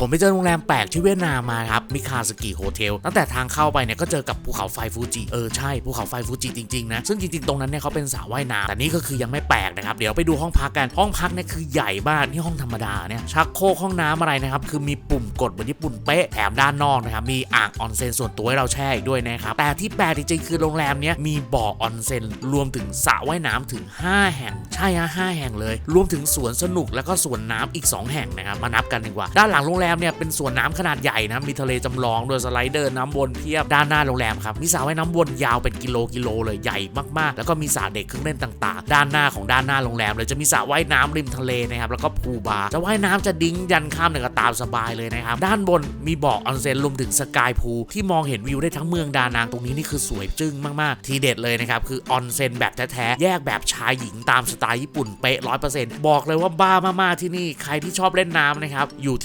ผมไปเจอโรงแรมแปลกที่เวียดนามมาครับ มิคาสกิโฮเทล ตั้งแต่ทางเข้าไปเนี่ยก็เจอกับภูเขาไฟฟูจิ เออใช่ ภูเขาไฟฟูจิจริงๆนะ ซึ่งจริงๆ ตรงนั้นเนี่ยเขาเป็นสระว่ายน้ำ แต่นี่ก็คือยังไม่แปลกนะครับ เดี๋ยวไปดูห้องพักกัน ห้องพักเนี่ยคือใหญ่มากนี่ห้องธรรมดาเนี่ย ชักโครกห้องน้ำอะไรนะครับ คือมีปุ่มกดเหมือนญี่ปุ่นเป๊ะ แถมด้านนอกนะครับ มีอ่างออนเซ็นส่วนตัวให้เราแช่อีกด้วยนะครับ แต่ที่แปลกจริงๆ คือโรงแรมเนี้ยมีบ่อออนเซ็นรวมถึงสระว่ายน้ำถึง 5 แห่ง ใช่ฮะ5แห่งเลย รวมถึงสวนสนุกแล้วก็สวนน้ำอีก 2 แห่งนะครับ มานับกันดีกว่า ด้านหลังโรงแรมรมเนี่ยเป็นสวนน้ำขนาดใหญ่นะมีทะเลจำลองด้วยสไลเดอร์น้ำวนเพียบด้านหน้าโรงแรมครับมีสระว่ายน้ำวนยาวเป็นกิโลกิโลเลยใหญ่มากๆ แล้วก็มีสระเด็กเครื่องเล่นต่างๆ ด้านหน้าของด้านหน้าโรงแรมเลยจะมีสระว่ายน้ำริมทะเลนะครับแล้วก็พูลบาร์จะว่ายน้ำจะดิ้งยันข้ามเนี่ยก็ตามสบายเลยนะครับด้านบนมีบ่อออนเซ็นรวมถึงสกายพูลที่มองเห็นวิวได้ทั้งเมืองดานางตรงนี้นี่คือสวยจึ้งมากๆ ทีเด็ดเลยนะครับคือออนเซ็นแบบแท้ๆแยกแบบชายหญิงตามสไตล์ญี่ปุ่นเป๊ะร้อยเปอร์เซ็นต์บอกเลยว่าบ้ามากๆที่นี่ใครที่ชอบเล่นน้ำนะครับอยู่ที่